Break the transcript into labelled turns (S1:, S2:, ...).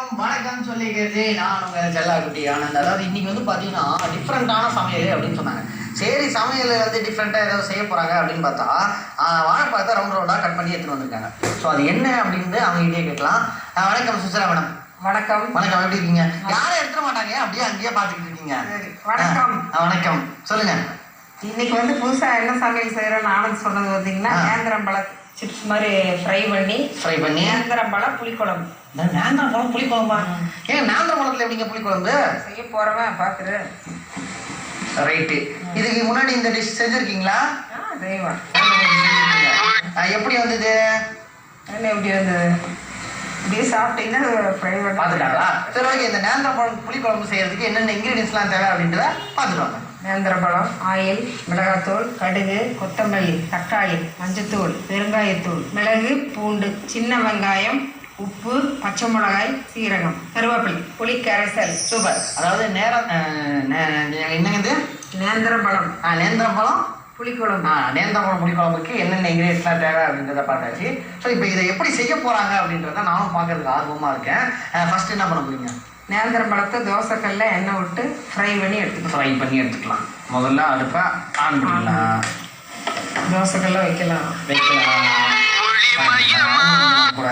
S1: வணக்கம் வணக்கம் சொல்லிக்கிறது நான் உங்க செல்லாக்குட்டி ஆனந்த். அதாவது இன்னைக்கு வந்து பார்த்தீங்கன்னா டிஃப்ரெண்ட்டான சமையல் அப்படின்னு சொன்னாங்க. சரி சமையல் வந்து டிஃப்ரெண்ட்டாக ஏதோ செய்ய போகிறாங்க அப்படின்னு பார்த்தா வாழைப்பழத்தை ரவுண்ட் ரவுண்டாக கட் பண்ணி எடுத்துன்னு வந்திருக்காங்க. ஸோ அது என்ன அப்படின்னு அவங்க கிட்டே கேட்கலாம். வணக்கம் சுசிலா மேடம்.
S2: வணக்கம்.
S1: வணக்கம் எப்படி இருக்கீங்க? யாரும் எடுத்துட மாட்டாங்க. அப்படியே அங்கேயே பார்த்துக்கிட்டு இருக்கீங்க.
S2: வணக்கம்.
S1: வணக்கம். சொல்லுங்க.
S2: இன்னைக்கு வந்து புதுசா என்ன சமையல் செய்யறோம்னு ஆனந்த் சொன்னது பார்த்தீங்கன்னா
S1: ஆ.
S2: நேந்திரம்பழ சிப்ஸ் மாதிரி ஃப்ரை பண்ணி
S1: ஃப்ரை பண்ணி.
S2: நேந்திரம்பழ புளிக்குழம்பு.
S1: நேந்திரம் பழம் புளிக்குழம்பா? ஏன் நேந்திரம் பழத்தில் எப்படிங்க புளிக்குழம்பு?
S2: செய்ய போறவன் பாக்குற
S1: ரைட்டு இதுக்கு முன்னாடி இந்த டிஷ் செஞ்சுருக்கீங்களா? ஆஹ் எப்படி வந்தது?
S2: என்ன எப்படி வந்தது? இப்படியே சாப்பிட்டீங்கன்னா ஃப்ரை
S1: பார்த்துட்டாங்களா சரி ஓகே. இந்த நேந்திர பழம் புளிக்குழம்பு செய்யறதுக்கு என்னென்ன இன்க்ரீடியன்ஸ்லாம் தேவை அப்படின்றத பார்த்துட்டு வாங்க.
S2: நேந்திரம்பழம் ஆயில் மிளகாத்தூள் கடுகு கொத்தமல்லி தக்காளி மஞ்சத்தூள் பெருங்காயத்தூள் மிளகு பூண்டு சின்ன வெங்காயம் உப்பு பச்சை மிளகாய் சீரகம் கருவேப்பிலை புளி கரைசல்
S1: சூப்பர் அதாவது நேரம் ஆஹ் நே- என்னங்க இது?
S2: நேந்திரம்பழம்
S1: ஆஹ் நேந்திரம் பழம்
S2: புளிக்குழம்பு.
S1: ஆ நேந்திரம் பழம் புளிக்குழம்புக்கு என்னென்ன இன்க்ரீடியன்ஸ்லாம் தேவை அப்படின்றத பார்த்தாச்சு. ஸோ இப்போ இதை எப்படி செய்ய போகிறாங்க அப்படின்றத நானும் பார்க்கறதுக்கு ஆர்வமாக இருக்கேன். ஃபர்ஸ்ட் என்ன பண்ண போறீங்க?
S2: நேந்திரம் பழத்தை தோசைக்கல்ல எண்ணெய் விட்டு ஃப்ரை பண்ணி எடுத்துக்கலாம்.
S1: ஃப்ரை பண்ணி எடுத்துக்கலாம். முதல்ல அடுப்பை ஆன் பண்ணிக்கலாம்
S2: தோசைக்கல்ல வைக்கலாம்.
S1: வைக்கலாம். கூட